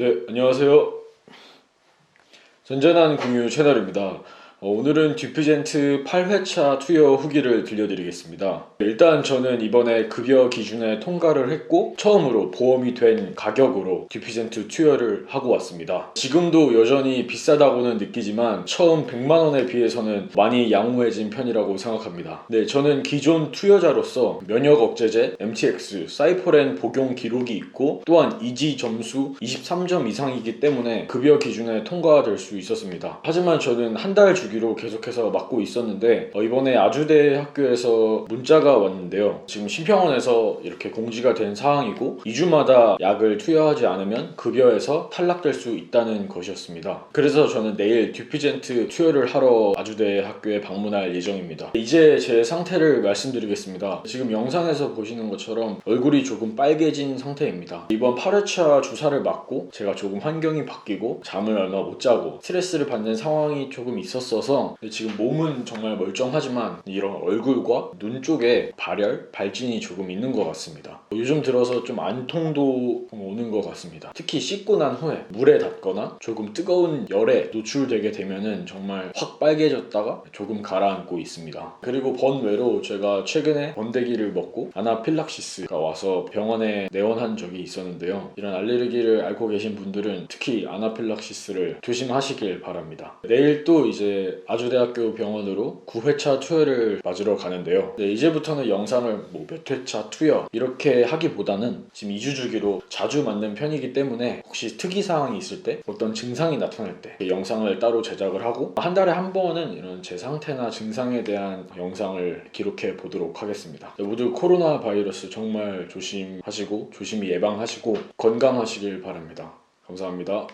네, 안녕하세요. 전전한 공유 채널입니다. 어, 오늘은 듀피젠트 8회차 투여 후기를 들려드리겠습니다. 일단 저는 이번에 급여 기준에 통과를 했고 처음으로 보험이 된 가격으로 듀피젠트 투여를 하고 왔습니다. 지금도 여전히 비싸다고는 느끼지만 처음 100만 원에 비해서는 많이 양호해진 편이라고 생각합니다. 네, 저는 기존 투여자로서 면역 억제제, MTX, 사이퍼렌 복용 기록이 있고 또한 이지 점수 23점 이상이기 때문에 급여 기준에 통과될 수 있었습니다. 하지만 저는 한달 주 기로 계속해서 맞고 있었는데 어, 이번에 아주대 학교에서 문자가 왔는데요. 지금 심평원에서 이렇게 공지가 된 사항이고 2주마다 약을 투여하지 않으면 급여에서 탈락될 수 있다는 것이었습니다. 그래서 저는 내일 듀피젠트 투여를 하러 아주대 학교에 방문할 예정입니다. 이제 제 상태를 말씀드리겠습니다. 지금 영상에서 보시는 것처럼 얼굴이 조금 빨개진 상태입니다. 이번 8회차 주사를 맞고 제가 조금 환경이 바뀌고 잠을 얼마 못 자고 스트레스를 받는 상황이 조금 있었어 서 지금 몸은 정말 멀쩡하지만 이런 얼굴과 눈 쪽에 발열, 발진이 조금 있는 것 같습니다. 요즘 들어서 좀 안통도 오는 것 같습니다. 특히 씻고 난 후에 물에 닿거나 조금 뜨거운 열에 노출되게 되면은 정말 확 빨개졌다가 조금 가라앉고 있습니다. 그리고 번외로 제가 최근에 번데기를 먹고 아나필락시스가 와서 병원에 내원한 적이 있었는데요. 이런 알레르기를 앓고 계신 분들은 특히 아나필락시스를 조심하시길 바랍니다. 내일 또 아주대학교 병원으로 9회차 투여를 맞으러 가는데요. 네, 이제부터는 영상을 뭐 몇 회차 투여 이렇게 하기보다는 지금 2주 주기로 자주 맞는 편이기 때문에 혹시 특이 사항이 있을 때 어떤 증상이 나타날 때 영상을 따로 제작을 하고 한 달에 한 번은 이런 제 상태나 증상에 대한 영상을 기록해 보도록 하겠습니다. 네, 모두 코로나 바이러스 정말 조심하시고 조심히 예방하시고 건강하시길 바랍니다. 감사합니다.